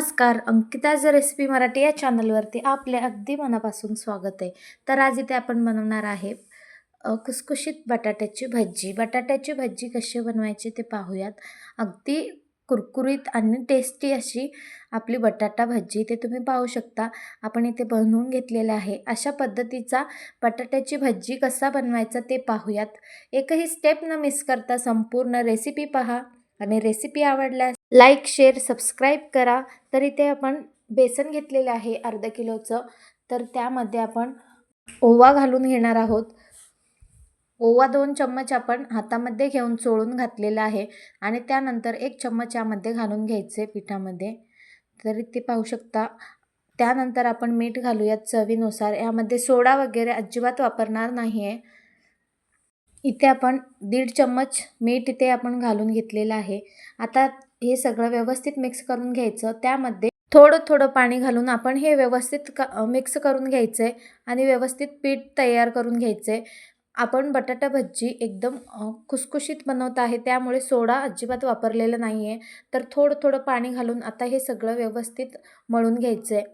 नमस्कार अंकिताज रेसिपी मराठी या चॅनलवरती आपले अगदी मनापासून स्वागत आहे. तर आज इथे आपण बनवणार आहे कुसकुशीत खुसखुशीत बटाट्याची भजी बटाट्याची भजी कशी बनवायची ते पाहूयात. अगदी कुरकुरीत आणि टेस्टी अशी आपली बटाटा भजी ते तुम्ही पाहू शकता. आपण इथे बनवून घेतलेलं आहे. अशा पद्धतीचा बटाट्याची भजी कसा बनवायचा ते पाहूयात. एकही स्टेप न मिस करता संपूर्ण रेसिपी पहा. आणि रेसिपी आवडल्यास लाईक शेअर सबस्क्राईब करा. तर इथे आपण बेसन घेतलेलं आहे अर्धा किलोचं. तर त्यामध्ये आपण ओवा घालून घेणार आहोत. ओवा दोन चम्मच आपण हातामध्ये घेऊन चोळून घातलेला आहे आणि त्यानंतर एक चम्मच यामध्ये घालून घ्यायचे पिठामध्ये. तर इथे पाहू शकता. त्यानंतर आपण मीठ घालूयात चवीनुसार. यामध्ये सोडा वगैरे अजिबात वापरणार नाही आहे इथे आपण दीड चम्मच मीठ इथे आपण घालून घेतलेलं आहे. आता हे सगळं व्यवस्थित मिक्स करून घ्यायचं. त्यामध्ये थोडं थोडं पाणी घालून आपण हे व्यवस्थित का मिक्स करून घ्यायचं आहे आणि व्यवस्थित पीठ तयार करून घ्यायचं. आहे आपण बटाटा भज्जी एकदम खुसखुशीत बनवत आहे त्यामुळे सोडा अजिबात वापरलेला नाही आहे तर थोडं थोडं पाणी घालून आता हे सगळं व्यवस्थित मळून घ्यायचं. आहे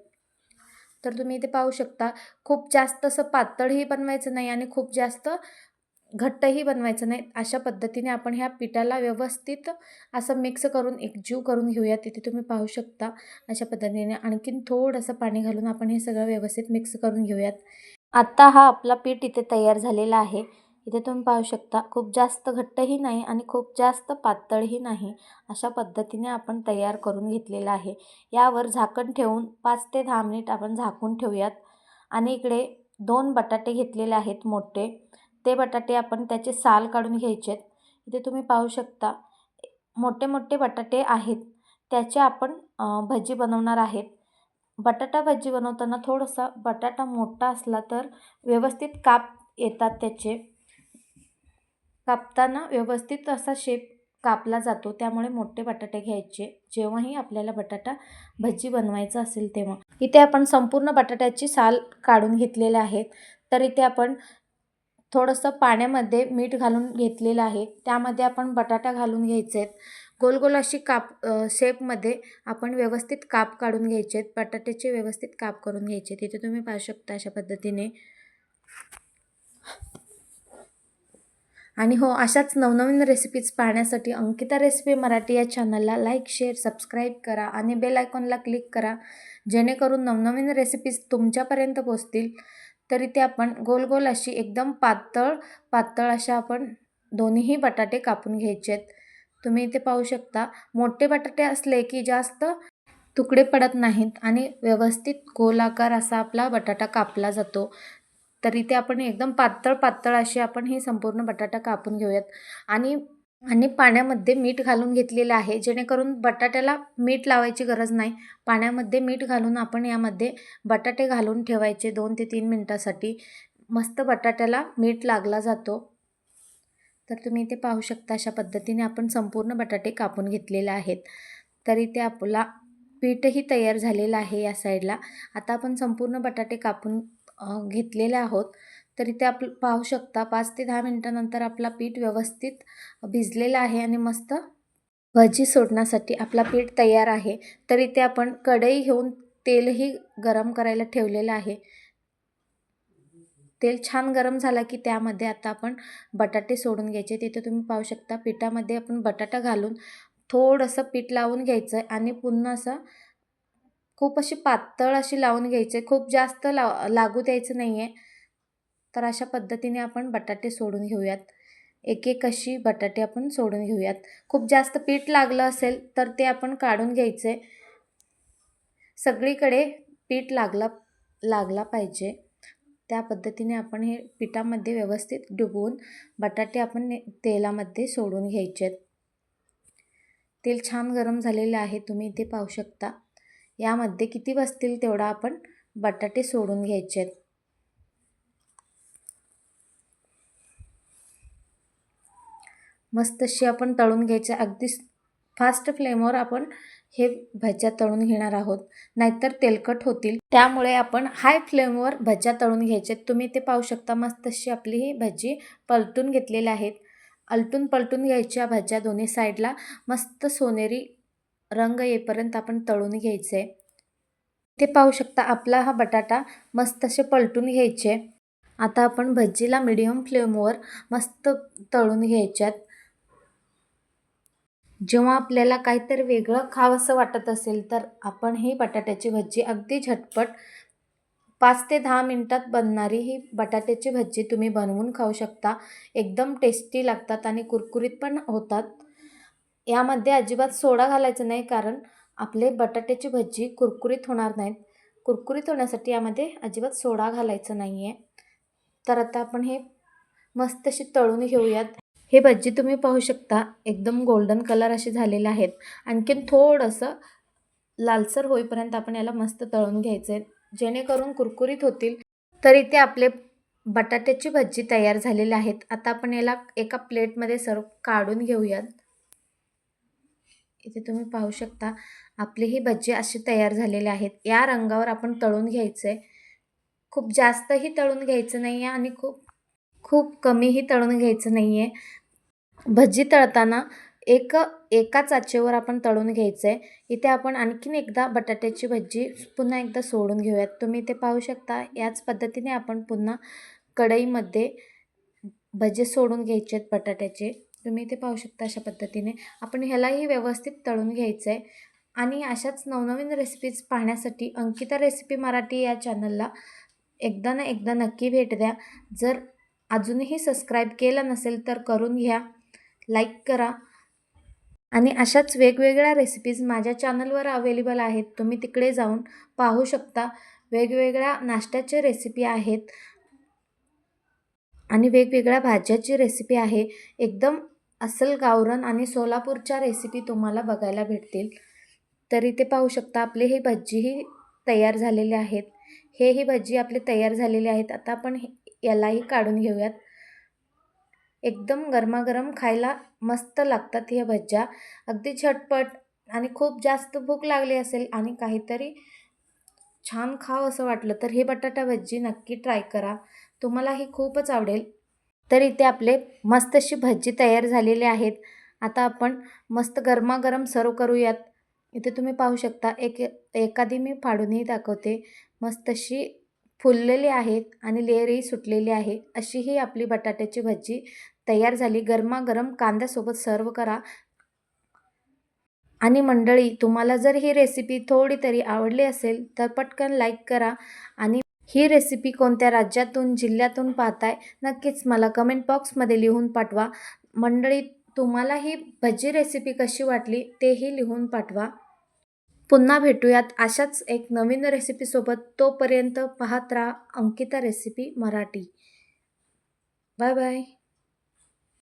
तर तुम्ही इथे पाहू शकता खूप जास्त असं पातळही बनवायचं नाही आणि खूप जास्त घट्टही बनवायचं नाही. अशा पद्धतीने आपण ह्या पिठाला व्यवस्थित असं मिक्स करून एकजीव करून घेऊया तिथे तुम्ही पाहू शकता अशा पद्धतीने. आणखीन थोडंसं पाणी घालून आपण हे सगळं व्यवस्थित मिक्स करून घेऊयात. आत्ता हा आपला पीठ इथे तयार झालेला आहे. इथे तुम्ही पाहू शकता खूप जास्त घट्टही नाही आणि खूप जास्त पातळही नाही अशा पद्धतीने आपण तयार करून घेतलेला आहे. यावर झाकण ठेवून पाच ते दहा मिनिट आपण झाकून ठेवूयात. आणि इकडे दोन बटाटे घेतलेले आहेत मोठे. ते बटाटे आपण त्याचे साल काढून घ्यायचे आहेत. इथे तुम्ही पाहू शकता मोठे मोठे बटाटे आहेत. त्याचे आपण भजी बनवणार आहेत. बटाटा भजी बनवताना थोडासा बटाटा मोठा असला तर व्यवस्थित काप येतात त्याचे. कापताना व्यवस्थित असा शेप कापला जातो त्यामुळे मोठे बटाटे घ्यायचे. जेव्हाही आपल्याला बटाटा भजी बनवायचं असेल तेव्हा. इथे आपण संपूर्ण बटाट्याची साल काढून घेतलेले आहेत. तर इथे आपण थोडंसं पाण्यामध्ये मीठ घालून घेतलेलं आहे. त्यामध्ये आपण बटाटा घालून घ्यायचे आहेत. गोल गोल अशी काप शेपमध्ये आपण व्यवस्थित काप काढून घ्यायचे आहेत. बटाट्याचे व्यवस्थित काप करून घ्यायचे तिथे तुम्ही पाहू शकता अशा पद्धतीने. आणि हो अशाच नवनवीन रेसिपीज पाहण्यासाठी अंकिता रेसिपी मराठी या चॅनलला लाईक शेअर सबस्क्राईब करा आणि बेल आयकॉनला क्लिक करा. जेणेकरून नवनवीन रेसिपीज तुमच्यापर्यंत पोचतील तरी ते आपण गोल गोल अशी एकदम पातळ पातळ अशा आपण दोन्हीही बटाटे कापून घ्यायचे आहेत तुम्ही इथे पाहू शकता मोठे बटाटे असले की जास्त तुकडे पडत नाहीत आणि व्यवस्थित गोलाकार असा आपला बटाटा कापला जातो. तरी ते आपण एकदम पातळ पातळ अशी आपण ही संपूर्ण बटाटा कापून घेऊयात. आणि आणि पाण्यामध्ये मीठ घालून घेतलेलं आहे. जेणेकरून बटाट्याला मीठ लावायची गरज नाही. पाण्यामध्ये मीठ घालून आपण यामध्ये बटाटे घालून ठेवायचे दोन ते तीन मिनटासाठी. मस्त बटाट्याला मीठ लागला जातो. तर तुम्ही इथे पाहू शकता अशा पद्धतीने आपण संपूर्ण बटाटे कापून घेतलेले आहेत. तर इथे आपला पीठही तयार झालेलं आहे या साईडला. आता आपण संपूर्ण बटाटे कापून घेतलेल्या घेतलेले आहोत. तर इथे आप पाहू शकता. पाच ते दहा मिनटानंतर आपला पीठ व्यवस्थित भिजलेला आहे आणि मस्त भजी सोडण्यासाठी आपला पीठ तयार आहे. तर इथे आपण कढई घेऊन तेलही गरम करायला ठेवलेलं आहे. तेल छान गरम झाला की त्यामध्ये आता आपण बटाटे सोडून घ्यायचे. तिथे तुम्ही पाहू शकता. पिठामध्ये आपण बटाटा घालून थोडंसं पीठ लावून घ्यायचं आहे आणि पुन्हा असं खूप अशी पातळ अशी लावून घ्यायचे. खूप जास्त लाव लागू द्यायचं नाही आहे तर अशा पद्धतीने आपण बटाटे सोडून घेऊयात. एक एक अशी बटाटे आपण सोडून घेऊयात. खूप जास्त पीठ लागलं असेल तर ते आपण काढून घ्यायचे. सगळीकडे पीठ लागला लागला पाहिजे. त्या पद्धतीने आपण हे पिठामध्ये व्यवस्थित डुबवून बटाटे आपण ने- तेलामध्ये सोडून घ्यायचे आहेत तेल छान गरम झालेलं आहे. तुम्ही इथे पाहू शकता. यामध्ये किती बसतील तेवढा आपण बटाटे सोडून घ्यायचे आहेत. मस्त अशी आपण तळून घ्यायचे. अगदी फास्ट फ्लेमवर आपण हे भज्या तळून घेणार आहोत. नाहीतर तेलकट होतील. त्यामुळे आपण हाय फ्लेमवर भज्या तळून घ्यायचे तुम्ही ते पाहू शकता. मस्त अशी आपली ही भजी पलटून घेतलेल्या आहेत. अलटून पलटून घ्यायच्या भज्या दोन्ही साईडला मस्त सोनेरी रंग येईपर्यंत आपण तळून घ्यायचे. ते पाहू शकता आपला हा बटाटा मस्त असे पलटून घ्यायचे. आता आपण भज्जीला मिडियम फ्लेमवर मस्त तळून घ्यायच्यात. जेव्हा आपल्याला काहीतरी वेगळं खावंसं वाटत असेल तर आपण ही बटाट्याची भज्जी अगदी झटपट पाच ते दहा मिनटात बनणारी ही बटाट्याची भज्जी तुम्ही बनवून खाऊ शकता. एकदम टेस्टी लागतात आणि कुरकुरीत पण होतात. यामध्ये अजिबात सोडा घालायचा नाही कारण आपले बटाट्याची भज्जी कुरकुरीत होणार नाहीत. कुरकुरीत होण्यासाठी यामध्ये अजिबात सोडा घालायचा नाही आहे तर आता आपण हे मस्त अशी तळून घेऊयात. हे भज्जी तुम्ही पाहू शकता एकदम गोल्डन कलर असे झालेले आहेत. आणखीन थोडंसं लालसर होईपर्यंत आपण याला मस्त तळून घ्यायचं आहे जेणेकरून कुरकुरीत होतील. तर इथे आपले बटाट्याची भज्जी तयार झालेली आहेत. आता आपण याला एका प्लेटमध्ये सर्व काढून घेऊयात. इथे तुम्ही पाहू शकता आपले ही भज्जे अशी तयार झालेले आहेत. या रंगावर आपण तळून घ्यायचं आहे खूप जास्तही तळून घ्यायचं नाही आहे आणि खूप खूप कमीही तळून घ्यायचं नाही आहे भजी तळताना एक एका चाचेवर आपण तळून घ्यायचं आहे इथे आपण आणखीन एकदा बटाट्याची भजी पुन्हा एकदा सोडून घेऊयात. तुम्ही इथे पाहू शकता याच पद्धतीने आपण पुन्हा कढईमध्ये भजे सोडून घ्यायचे आहेत बटाट्याचे. तुम्ही इथे पाहू शकता अशा पद्धतीने. आपण ह्यालाही व्यवस्थित तळून घ्यायचं आहे आणि अशाच नवनवीन रेसिपीज पाहण्यासाठी अंकिता रेसिपी मराठी या चॅनलला एकदा ना एकदा नक्की भेट द्या. जर अजूनही सबस्क्राईब केलं नसेल तर करून घ्या. लाईक करा. आणि अशाच वेगवेगळ्या रेसिपीज माझ्या चॅनलवर अवेलेबल आहेत. तुम्ही तिकडे जाऊन पाहू शकता. वेगवेगळ्या नाश्त्याचे रेसिपी आहेत. आणि वेगवेगळ्या भाज्याची रेसिपी आहे. एकदम अस्सल गावरण आणि सोलापूरच्या रेसिपी तुम्हाला बघायला भेटतील. तर इथे पाहू शकता आपले हे भज्जीही तयार झालेले आहेत. हे ही भज्जी आपले तयार झालेले आहेत. आता आपण यालाही काढून घेऊयात. एकदम गरमागरम खायला मस्त लागतात ह्या भज्या अगदी झटपट आणि खूप जास्त भूक लागली असेल आणि काहीतरी छान खाव असं वाटलं तर हे बटाटा भज्जी नक्की ट्राय करा. तुम्हालाही खूपच आवडेल. तर इथे आपले मस्त अशी भजी तयार झालेली आहेत. आता आपण मस्त गरमागरम सर्व करूयात. इथे तुम्ही पाहू शकता एक एखादी मी फाडूनही दाखवते. मस्त अशी फुललेली आहेत आणि लेअरही सुटलेली आहे. अशी ही आपली बटाट्याची भजी तयार झाली. गरमागरम कांद्यासोबत सर्व करा. आणि मंडळी तुम्हाला जर ही रेसिपी थोडी तरी आवडली असेल तर पटकन लाईक करा आणि ही रेसिपी कोणत्या राज्यातून जिल्ह्यातून पाहताय नक्कीच मला कमेंट बॉक्समध्ये लिहून पाठवा. मंडळी तुम्हाला ही भजी रेसिपी कशी वाटली तेही लिहून पाठवा. पुन्हा भेटूयात अशाच एक नवीन रेसिपीसोबत तोपर्यंत पाहत राहा Ankita recipe Marathi. Bye bye